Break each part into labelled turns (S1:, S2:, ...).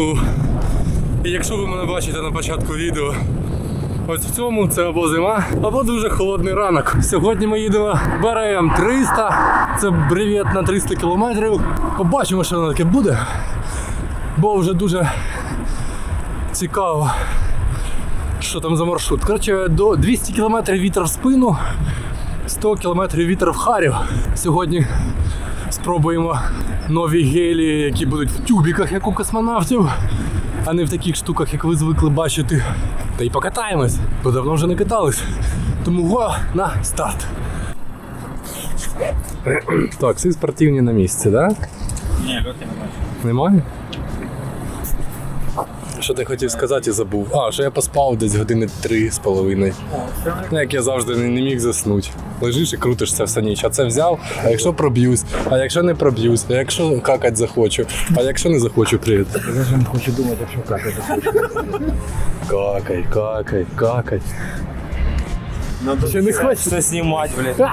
S1: шоста. І якщо ви мене бачите на початку відео, ось в цьому це або зима, або дуже холодний ранок. Сьогодні ми їдемо БРМ 300. Це бревет на 300 кілометрів. Побачимо, що воно таке буде. Бо вже дуже цікаво, що там за маршрут. Коротше, до 200 км вітер в спину, 100 км вітер в Харів. Сьогодні спробуємо нові гелі, які будуть в тюбіках, як у космонавтів, а не в таких штуках, як ви звикли бачити. Та й покатаємось, бо давно вже не катались. Тому го на старт. Так, всі спортивні на місці, так? Да?
S2: Ні, роки не бачу.
S1: Немає? Що ти хотів сказати і забув? А, що я поспав десь години три з половиною. Ну, як я завжди не, не міг заснути. Лежиш і крутишся все ніч. А це взяв, а якщо проб'юсь, а якщо не проб'юсь, а якщо какать захочу, а якщо не захочу, привіт.
S2: Я навіть не хочу думати, що какати.
S1: Какай, какай, какай.
S2: Надо
S1: Ще не
S2: все знімати, блядь.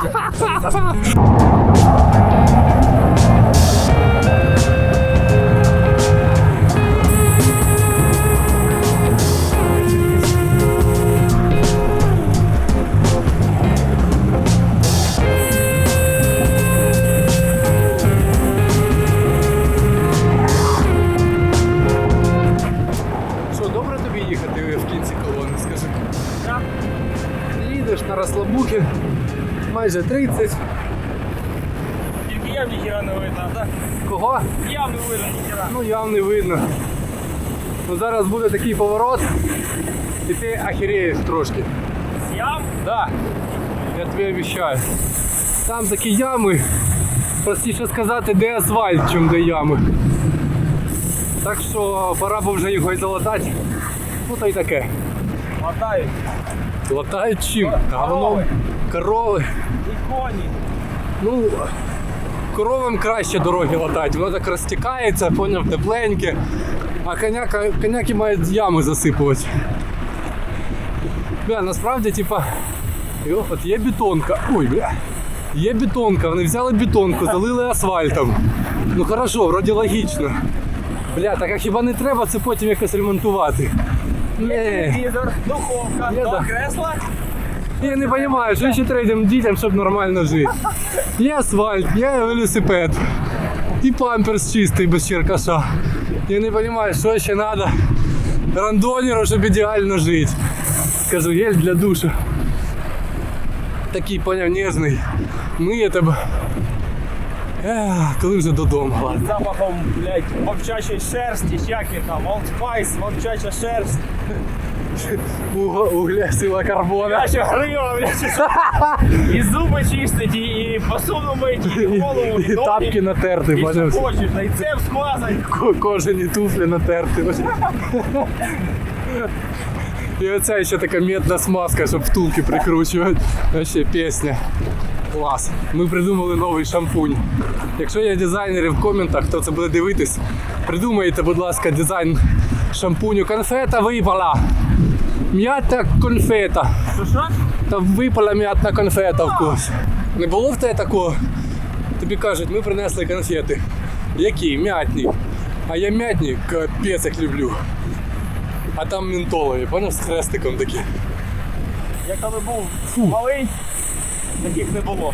S1: майже 30.
S2: Тільки я ніхіра не видно, так?
S1: Кого?
S2: Я не видно ніхіра.
S1: Ну явно не видно. Ну зараз буде такий поворот, і ти охереєш трошки.
S2: Ям?
S1: Да, я тобі обіцяю. Там такі ями, простіше сказати, де асфальт, чим де ями. Так що пора б вже його і залатати. Ну та й таке.
S2: Мотають.
S1: Латають чим? Говном. Корови.
S2: І коні.
S1: Ну, коровам краще дороги латати, воно так розтікається, поняв, тепленьке. А коняка, коняки мають ями засипувати. Бля, насправді, типа, йо, от є бетонка. Ой, бля. Є бетонка, вони взяли бетонку, залили асфальтом. Ну хорошо, вроді логічно. Бля, так а хіба не треба це потім якось ремонтувати?
S2: Телевізор, духовка,
S1: да.
S2: кресла.
S1: Я не розумію, що ще треба дітям, щоб нормально жити. Є асфальт, є велосипед. І памперс чистий без черкаша. Я не розумію, що ще треба рандонеру, щоб ідеально жити. Кажу, гель для душу. Такий, поняв, нежний. Ми тебе. Ех, коли вже додому, ладно.
S2: Запахом, блядь, вовчачої шерсті, як він там, Old Spice, вовчача шерсть.
S1: Угля, сила карбона.
S2: Ще грива, блядь. І зуби чистить, і, і посуду мить, і голову,
S1: І тапки натерти,
S2: І що хочеш, та й це сквазать.
S1: Ко- кожані туфлі натерти. І оця ще така медна смазка, щоб втулки прикручувати. Ще пісня. Клас. Ми придумали новий шампунь. Якщо є дизайнери в коментах, хто це буде дивитись, придумайте, будь ласка, дизайн шампуню. Конфета випала. М'ята конфета.
S2: Що що?
S1: Та випала м'ятна конфета в когось. Не було в тебе такого? Тобі кажуть, ми принесли конфети. Які? М'ятні. А я м'ятні капець як люблю. А там ментолові, поняв, з хрестиком такі.
S2: Я коли був малий, таких не було.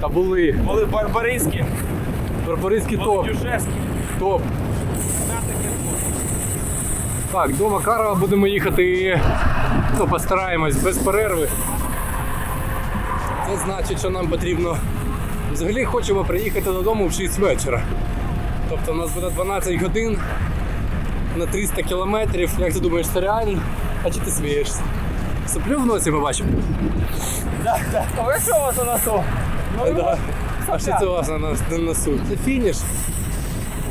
S1: Та були.
S2: Були барбариські,
S1: Барбарицький
S2: були
S1: топ.
S2: дюшевські.
S1: Топ. Так, до Макарова будемо їхати. Ну, постараємось без перерви. Це значить, що нам потрібно. Взагалі хочемо приїхати додому в 6 вечора. Тобто у нас буде 12 годин на 300 кілометрів. Як ти думаєш, це реально? А чи ти смієшся? Соплю в носі побачимо.
S2: Да, да. А ви що у вас у нас то? Ну,
S1: Да. А що це у вас на нас на носу? Це фініш.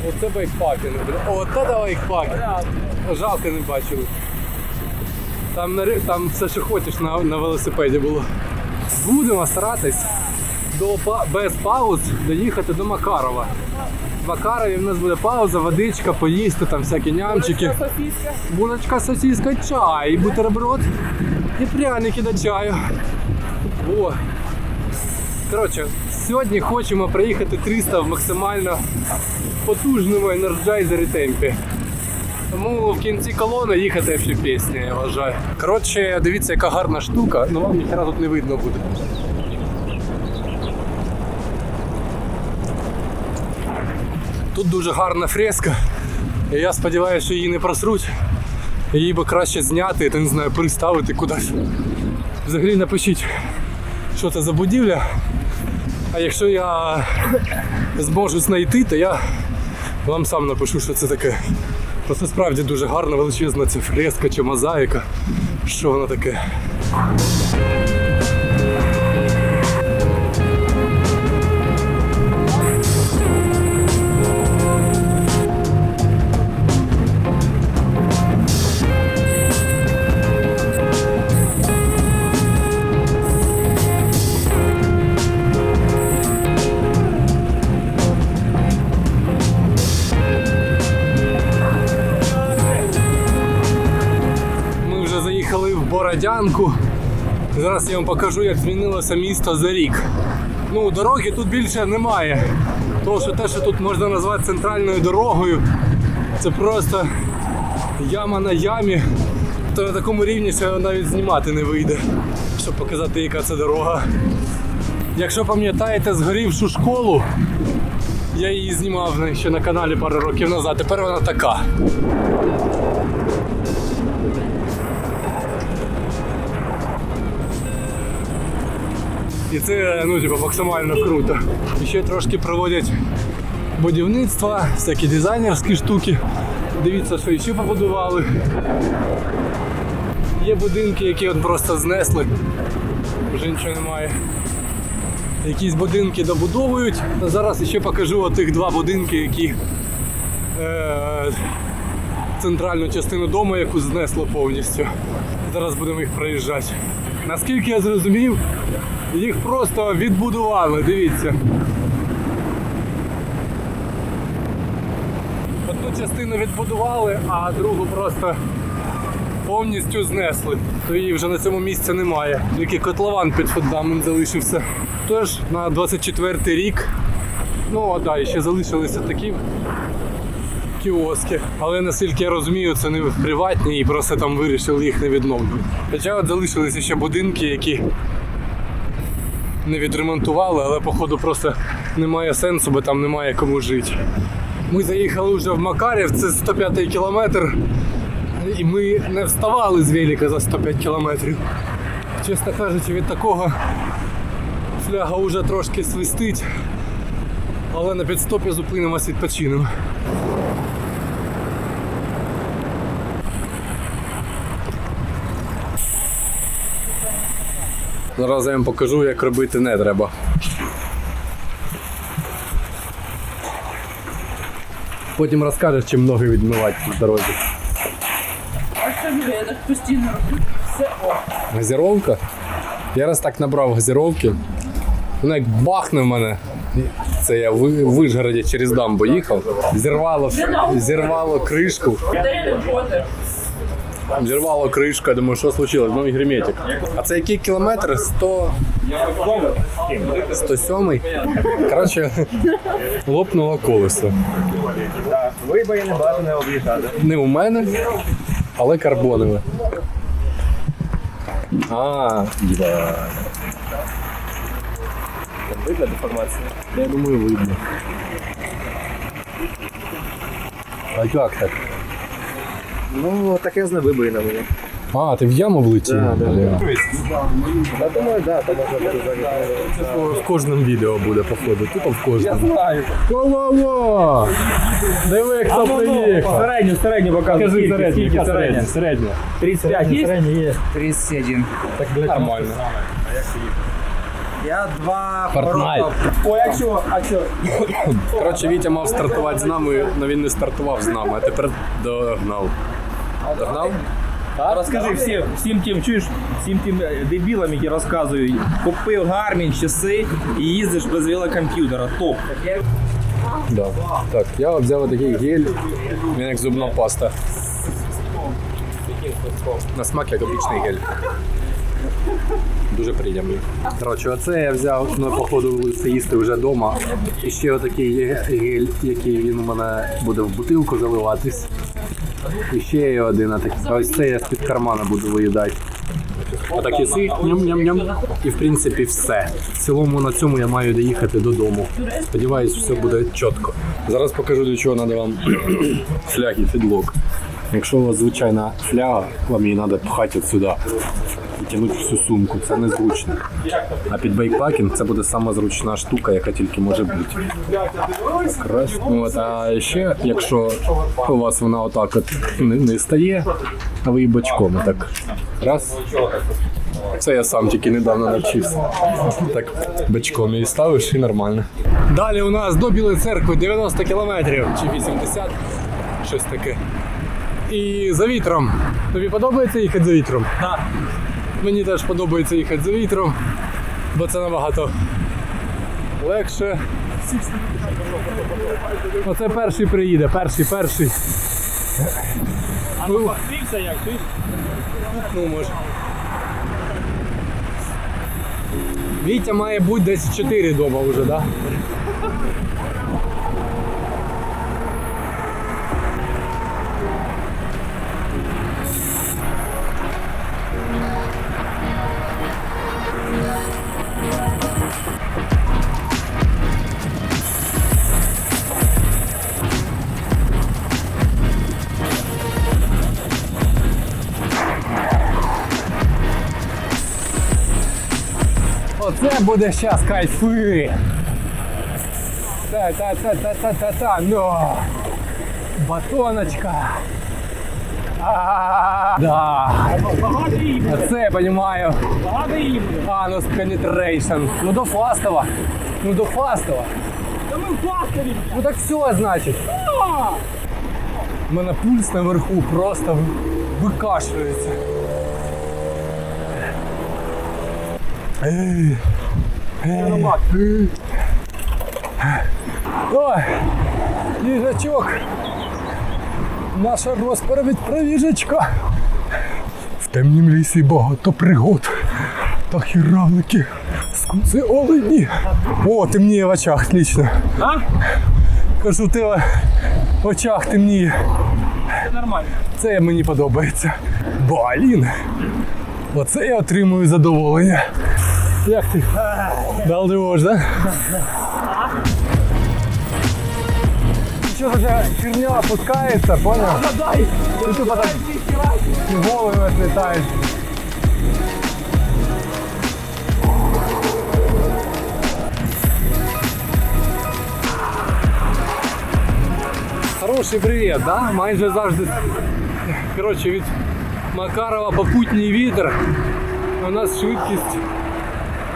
S1: Оце байкпаки. Оце да байкпаки. Жалко не бачили. Там, на ри- там все, що хочеш на, на велосипеді було. Будемо старатись до, па- без пауз доїхати до Макарова. В Макарові в нас буде пауза, водичка, поїсти, там всякі нямчики.
S2: Сосиска.
S1: Булочка, сосиска, чай, бутерброд і пряники до чаю. О. Коротше, сьогодні хочемо проїхати 300 в максимально потужному енерджайзері темпі. Тому в кінці колони їхати ще пісня, я вважаю. Коротше, дивіться, яка гарна штука, але вам ніхера тут не видно буде. Тут дуже гарна фреска. І я сподіваюся, що її не просруть. Її би краще зняти, я не знаю, приставити кудись. Взагалі напишіть, що це за будівля. А якщо я зможу знайти, то я вам сам напишу, що це таке. Просто справді дуже гарна, величезна ця фреска чи мозаїка. Що воно таке? Бородянку. Зараз я вам покажу, як змінилося місто за рік. Ну, дороги тут більше немає. Тому що те, що тут можна назвати центральною дорогою, це просто яма на ямі. То на такому рівні що навіть знімати не вийде, щоб показати, яка це дорога. Якщо пам'ятаєте згорівшу школу, я її знімав ще на каналі пару років назад. Тепер вона така. І це ну, типу, максимально круто. Ще трошки проводять будівництво, всякі дизайнерські штуки. Дивіться, що ще побудували. Є будинки, які от просто знесли. Вже нічого немає. Якісь будинки добудовують. Зараз ще покажу отих два будинки, які е, центральну частину дому, яку знесло повністю. Зараз будемо їх проїжджати. Наскільки я зрозумів, їх просто відбудували, дивіться. Одну частину відбудували, а другу просто повністю знесли. То її вже на цьому місці немає. Тільки котлован під фундамент залишився. Тож на 24 рік. Ну, а да, ще залишилися такі кіоски. Але наскільки я розумію, це не приватні і просто там вирішили їх не відновлювати. Хоча от залишилися ще будинки, які не відремонтували, але походу просто немає сенсу, бо там немає кому жити. Ми заїхали вже в Макарів, це 105 кілометр. І ми не вставали з велика за 105 кілометрів. Чесно кажучи, від такого фляга вже трошки свистить. Але на підстопі зупинимось відпочинемо. Зараз я вам покажу, як робити не треба. Потім розкажеш, чим ноги відмивати в дорозі.
S3: А що я так постійно роблю? Все о.
S1: Газіровка? Я раз так набрав газіровки. Воно як бахне в мене. Це я в в Вишгороді через дамбу їхав. Зірвало, зірвало кришку.
S3: Гаррі Поттер.
S1: Зірвало кришку, я думаю, що случилось? Ну і герметик. А це який кілометр? 100... 107? Коротше, лопнуло колесо.
S2: Вибоїни бажано об'їжджати.
S1: Не у мене, але карбонове. А, да.
S2: Видно деформація?
S1: Я думаю, видно. А як так?
S2: Ну, таке з вибоїнами.
S1: А, ти в яму влетів?
S2: Да, да,
S1: Бля.
S2: Я думаю, да, там можна буде
S1: В кожному відео буде, походу. Тупо в кожному.
S2: знаю.
S1: Ко-ко-ко! Диви, хто приїхав.
S2: Середню, середню показуй.
S1: Кажи
S2: Скільки,
S1: середню, яка
S2: середня?
S1: середня? Середня.
S2: 35 є?
S4: 31.
S1: Так, блядь, нормально.
S4: Я два
S1: Фортнайт.
S2: Ой, а що? А що?
S1: Коротше, Вітя мав стартувати з нами, але він не стартував з нами, а тепер догнав. Догнав?
S2: Розкажи всім, всім тим, чуєш, всім тим е, дебілам, які розказують, купив гармін часи і їздиш без велокомп'ютера. Топ.
S1: Да. Так, я от взяв такий гель, він як зубна паста. На смак як обичний гель. Дуже приємний. Коротше, оце я взяв, ну, походу, це їсти вже вдома. І ще отакий гель, який він у мене буде в бутилку заливатись. І ще є один, а ось це я з-під кармана буду виїдати. Отак їси, ням-ням-ням. І в принципі все. В цілому на цьому я маю доїхати додому. Сподіваюсь, все буде чітко. Зараз покажу, для чого треба вам фляги фідлок. Якщо у вас звичайна фляга, вам її треба пхати от сюди і тягнути всю сумку. Це незручно. А під бейкпакінг це буде сама зручна штука, яка тільки може бути. Раз. От, а ще, якщо у вас вона отак от не, не стає, а ви її бочком так. Раз. Це я сам тільки недавно навчився. Так бочком її ставиш і нормально. Далі у нас до Білої церкви 90 кілометрів чи 80, щось таке. І за вітром. Тобі подобається їхати за вітром?
S2: Так.
S1: Мені теж подобається їхати за вітром, бо це набагато легше. Оце перший приїде, перший, перший.
S2: А ну пахтився як, чуєш?
S1: Ну, може. Вітя має бути десь 4 дома вже, так? Да? Буде щас кайфи. Та-та-та-та-та-та-та, ну. Батоночка. А, да.
S2: Їм,
S1: я розумію. Анус penetration. Ну до Фастова. Ну до Фастова.
S2: Та ми в пастові.
S1: Ну так все значить. У мене пульс наверху просто викашлюється. Ей. Ой, їжачок. Наша розповідь про їжачка. В темнім лісі багато пригод та хіравники. Скуци олені. О, темніє в очах, отлично.
S2: А?
S1: Кажу, ти в очах темніє.
S2: Це нормально.
S1: Це мені подобається. Блін. Оце я отримую задоволення. Як ти? Дал да? Що за херня опускається, поняв?
S2: Дай!
S1: Ти тупо так голови отлітаєш. Хороший привіт, да? Майже завжди. Коротше, від Макарова попутній вітер. У нас швидкість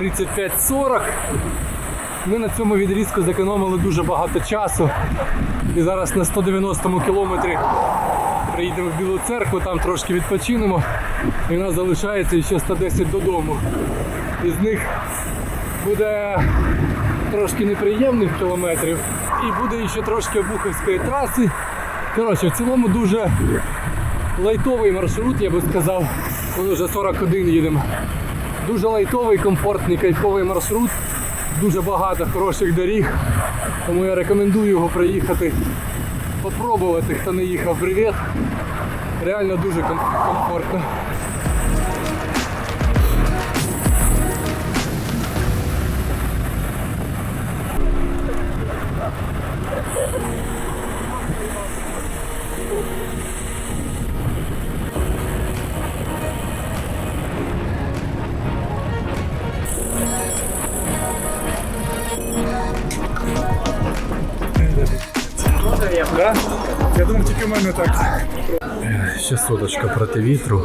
S1: 35-40. Ми на цьому відрізку зекономили дуже багато часу. І зараз на 190-му кілометрі приїдемо в Білу церкву, там трошки відпочинемо. І у нас залишається ще 110 додому. Із них буде трошки неприємних кілометрів і буде ще трошки обухівської траси. Коротше, в цілому дуже лайтовий маршрут, я би сказав. Ми вже 41 їдемо. Дуже лайтовий, комфортний, кайфовий маршрут. Дуже багато хороших доріг. Тому я рекомендую його проїхати, попробувати, хто не їхав. Привіт. Реально дуже ком- комфортно.
S2: Я думав, тільки в мене так.
S1: Ще соточка проти вітру.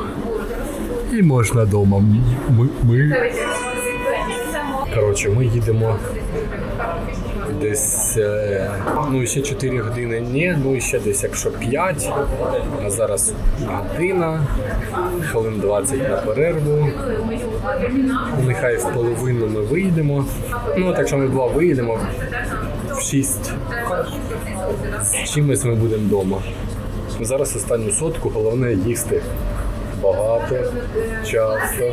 S1: І можна вдома. Ми, ми. Коротше, ми їдемо десь. е, Ну, ще 4 години ні, ну і ще десь, якщо 5. А зараз година, хвилин 20 на перерву. Нехай в половину ми вийдемо. Ну, так що ми два виїдемо. В 6 з чимось ми будемо вдома. Зараз останню сотку, головне їсти. Багато, часто.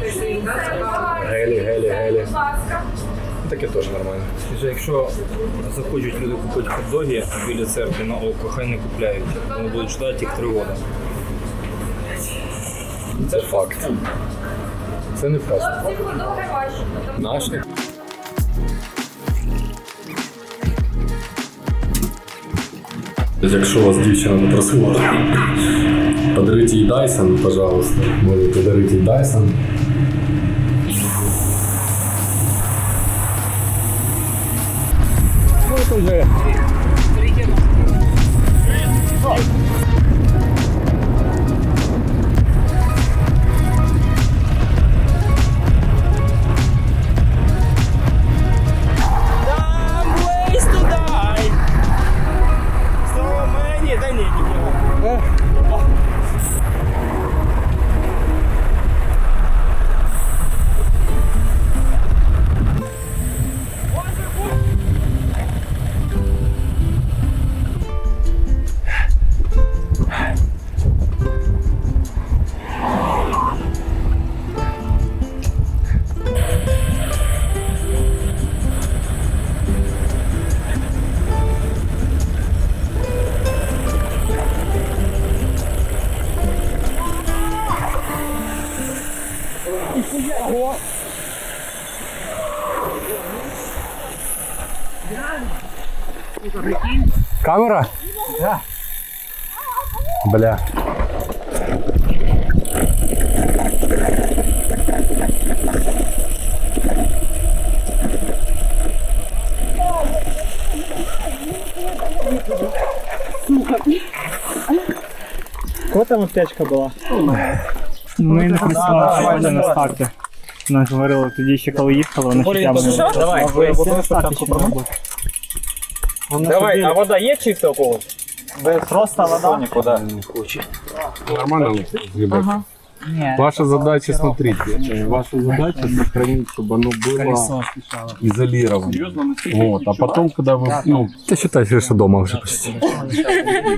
S1: Гелі, гелі, гелі. Таке теж нормально.
S2: Якщо захочуть люди купити хот-доги біля церкви на око, хай не купляють. Вони будуть чекати їх три роки.
S1: Це факт. Це не факт. Наші. Якщо вас дівчина не просила, подарите їй Dyson, пожалуйста. Можете подарити їй Dyson.
S4: 네. там аптечка була? Ми не працювали сьогодні на старті. Нас говорили тоді ще коли їхали, вони ще тягнули.
S2: Давай,
S4: ви
S2: ви
S4: старті ще не було.
S2: Давай, а вода є чиста у когось?
S4: Просто вода.
S2: Нікуди.
S1: Нормально, ребят. Ваша задача, смотрите, ваша задача сохранить, чтобы оно было изолировано. Вот, а потом, когда вы, ну, ты считаешь, что дома уже почти.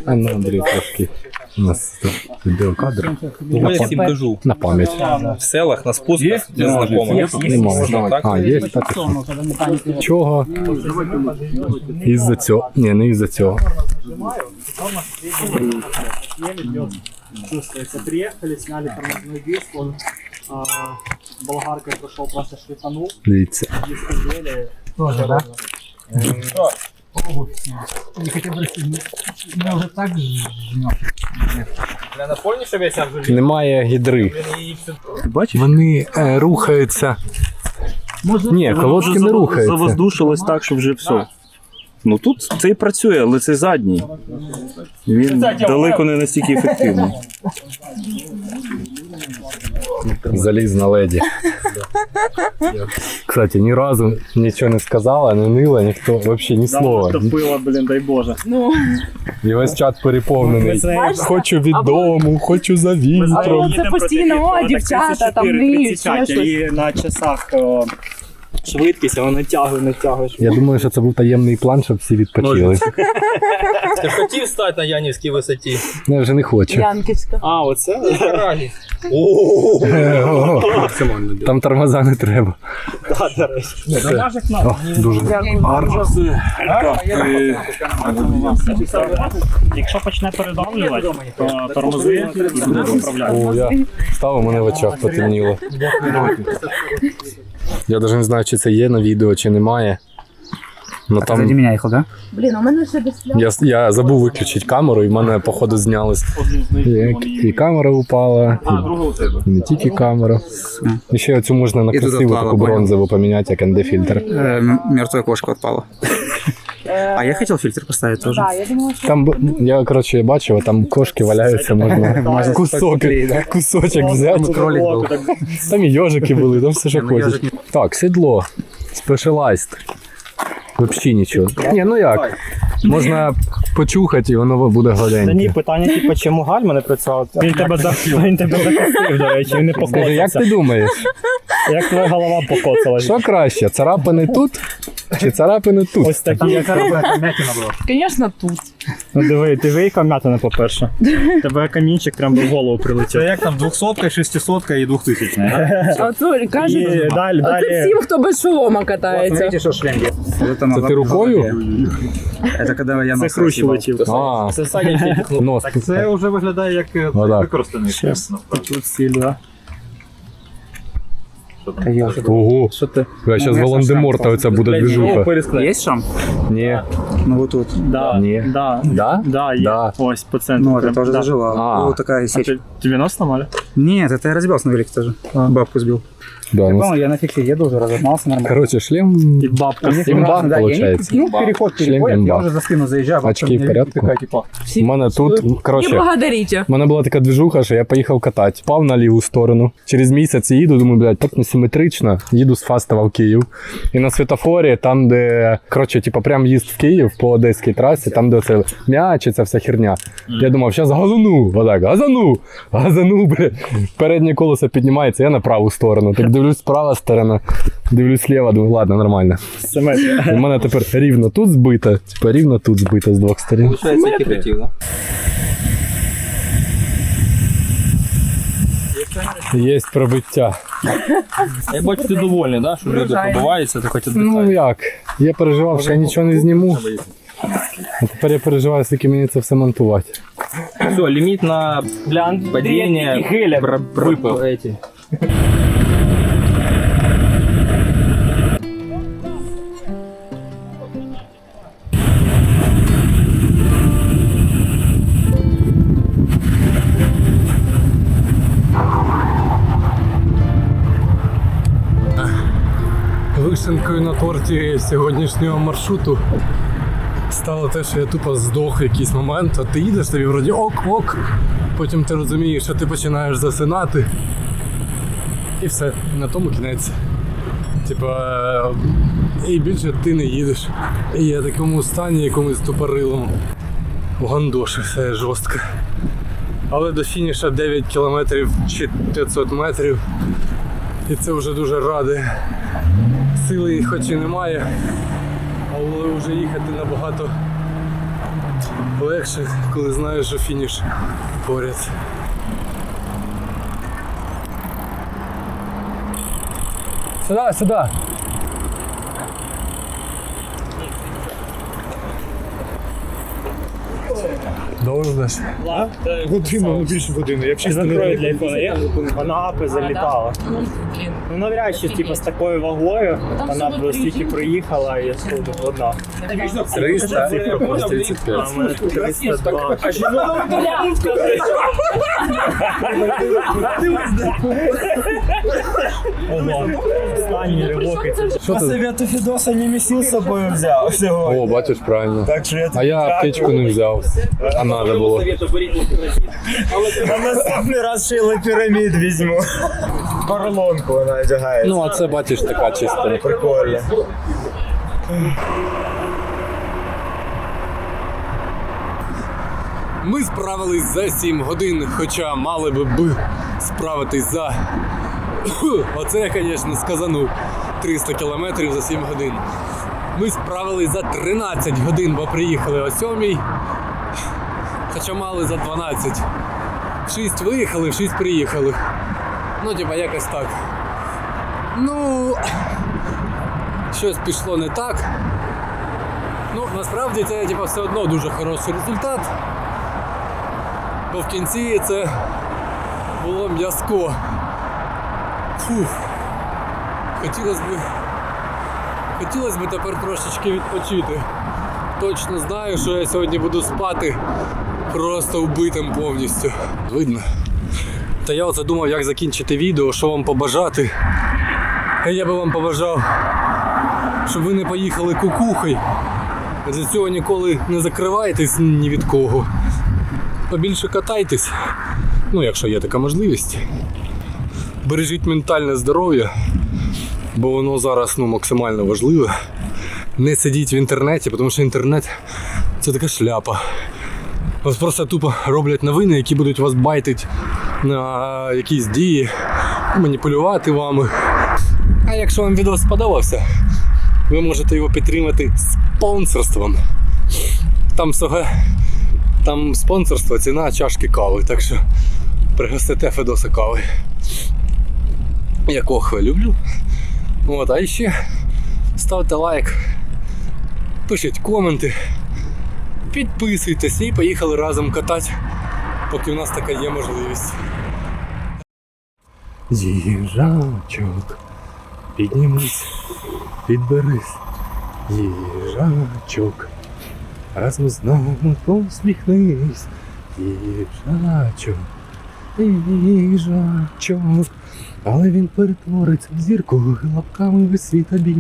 S1: А ну, Андрей, трошки. У нас тут видеокадр.
S2: Я всім кажу.
S1: На пам'ять.
S2: В селах, на спусках для знайомих.
S1: Немає. А, є, так. Чого? Із-за цього. Ні, не із-за цього.
S4: Чувствуется. Приехали, сняли тормозной диск, он болгаркой прошел, просто шлифанул,
S1: Дивіться.
S4: диск одели.
S1: Тоже, да?
S2: Для напольні, щоб я сяв живі.
S1: Немає гідри. Вони е, рухаються. Ні, колодки не рухаються.
S5: Завоздушилось так, що вже все. Ну тут це і працює, але це задній. Він далеко не настільки ефективний.
S1: Залізна леді. Кстати, ні разу нічого не сказала, не нила, ніхто взагалі ні слова.
S4: Топила, блін, дай Боже.
S1: І весь чат переповнений. Хочу від дому, хочу за вітром.
S4: Це
S3: постійно, о, дівчата, там
S4: 34,
S3: ще
S4: 35, І на часах швидкість, а вона тягує, не тягує.
S1: Я думаю, що це був таємний план, щоб всі відпочили.
S2: Ти ж хотів стати на Янівській висоті?
S1: Я вже не хочу.
S3: Янківська.
S4: А, оце?
S2: Раді.
S1: Там тормоза не треба.
S4: До речі.
S1: О, дуже.
S4: Якщо почне передавлювати, то тормози і буде виправляти.
S1: О, я став, у мене в очах потемніло. Я навіть не знаю, чи це є на відео, чи немає. Ну там
S4: мене їхав, так?
S3: Блін, у мене ще без
S1: я, я забув виключити камеру, і в мене, походу, знялись. Як і камера упала, і не тільки камера. І ще оцю можна на красиву таку бронзову поміняти, як ND-фільтр.
S6: Мертва кошка отпала. А я хотел фильтр поставить тоже.
S3: Так, я думала, що
S1: Там б- я коротше бачив, там кошки валяються, можна кусок, кусочок взяти.
S6: кролик.
S1: Там і йожики були, там все що хочеш. Так, сідло. Specialized. Взагалі нічого. Ні, ну як? Можна почухати і воно буде
S4: Та ні,
S1: гладеньке.
S4: питання, типу, чому гальма не працював? Він тебе за він тебе захистив, до речі, він не
S1: Скажи, як
S4: покоцався.
S1: ти думаєш,
S4: Як твоя голова покоцалась?
S1: що краще? Царапини тут Чи царапини тут?
S4: Ось такі, як
S3: Звісно, тут.
S4: Ну диви, диви, яка м'ятина, по-перше. Тебе камінчик прям в голову прилетів.
S2: Це як там 200, 600 і 2000.
S3: А то
S4: І
S3: кажуть,
S4: далі,
S3: а це
S4: далі.
S3: всім, хто без шолома катається.
S6: что шлем
S1: Це ти рукою?
S6: Это когда я
S4: Це хрущ летів.
S1: А,
S2: Це Саня
S1: нос.
S2: Це вже виглядає як е,
S1: Отак.
S2: використаний.
S4: Щас. Тут сіль, да.
S1: Ого.
S6: Что ты?
S1: Я зараз Волан-де-Морта оця буде движуха.
S6: Есть шам?
S1: Ні.
S6: Ну вот тут.
S4: Да,
S1: Ні.
S4: да.
S1: Да?
S4: Да, є.
S1: Да.
S4: Ось по центру.
S6: Ну, это
S4: прям,
S6: тоже
S4: да.
S6: зажила.
S1: А.
S6: Вот такая
S4: А
S6: сеть.
S4: ти, тебе нос сломали?
S6: Нет, это я разбился на велике тоже. Бабку сбил.
S1: Да, ну,
S6: Понял, я на фиксе еду, уже разогнался нормально.
S1: Короче, шлем
S4: І бабка.
S1: имба,
S6: Да, я не- Ну, переход
S1: Шлем
S6: переходит, я уже за спину заезжаю,
S1: Очки в порядку?
S6: такая, типа,
S1: У мене тут,
S3: Не благодарите.
S1: У мене була така движуха, що я поїхав катати. Впав на ліву сторону. Через місяць їду, думаю, блядь, так несиметрично. Їду з Фастова в Київ. І на світофорі, там, де, коротше, типу, прям їзд в Київ по одеській трасі, там, де оце м'яч і ця вся херня. Я думав, зараз газану, отак, газану, газану, блядь. Переднє колесо піднімається, я на праву сторону. Так дивлюсь, права сторона, дивлюсь сліва, думаю, ладно, нормально.
S4: Симетрія.
S1: У мене тепер рівно тут збито, типу рівно тут збито з двох сторін. Є пробиття.
S2: Я бачу, ти довольний, да? що люди побиваються, ти хоч
S1: Ну як? Я переживав, що я нічого не зніму. А тепер я переживаю, скільки мені це все монтувати.
S2: Все, ліміт на
S4: Для
S2: падіння
S4: випив.
S1: Вишенкою на торті сьогоднішнього маршруту стало те, що я тупо здох в якийсь момент, а ти їдеш, тобі вроді ок-ок, потім ти розумієш, що ти починаєш засинати. І все, на тому кінець. Типа, і більше ти не їдеш. І я в такому стані якомусь тупорилому. Гандоші все жорстко. Але до фініша 9 кілометрів чи 500 метрів. І це вже дуже радує сили хоч і немає, але вже їхати набагато легше, коли знаєш, що фініш поряд. Сюди, сюди. Ждеш?
S4: Годину, більше години. Якщо закрою для айфона вона апи залітала. Ну навряд чи типу, з такою вагою вона б стільки приїхала і сходу одна.
S1: 300 плюс 35.
S4: А в мене 302. Ого, останній це
S1: Що ти?
S7: Совету Федоса не месил с собой взял всего.
S1: О, бачиш, правильно.
S7: Так что я
S1: А я аптечку не взяв. А надо було.
S7: на наступний раз шило пирамид візьму. Поролонку вона одягає.
S1: Ну, а це бачиш така чиста.
S7: прикольно.
S1: Ми справились за 7 годин, хоча мали би б справитись за. Оце я, звісно, сказанув 300 кілометрів за 7 годин. Ми справились за 13 годин, бо приїхали о 7. Хоча мали за 12. В 6 виїхали, в 6 приїхали. Ну, типа, якось так. Ну. Щось пішло не так. Ну, насправді це типа, все одно дуже хороший результат. Бо в кінці це було м'язко. Фух. Хотілося б. Хотілося б тепер трошечки відпочити. Точно знаю, що я сьогодні буду спати просто вбитим повністю. Видно. Та я оце думав, як закінчити відео, що вам побажати. Я би вам побажав, щоб ви не поїхали кукухой. Для цього ніколи не закривайтесь ні від кого побільше катайтесь. Ну, якщо є така можливість. Бережіть ментальне здоров'я, бо воно зараз ну, максимально важливе. Не сидіть в інтернеті, тому що інтернет це така шляпа. Вас просто тупо роблять новини, які будуть вас байтити на якісь дії, маніпулювати вами. А якщо вам відео сподобався, ви можете його підтримати спонсорством. Там всього, там спонсорство, ціна чашки кави, так що пригостите Федоса кави. Я кохве люблю. От, а ще ставте лайк, пишіть коменти, підписуйтесь і поїхали разом катати, поки в нас така є можливість. Їжачок, піднімись, підберись, їжачок, разом з нами посміхнись, їжачок, їжачок, але він перетвориться в зірку лапками весь світ обійме.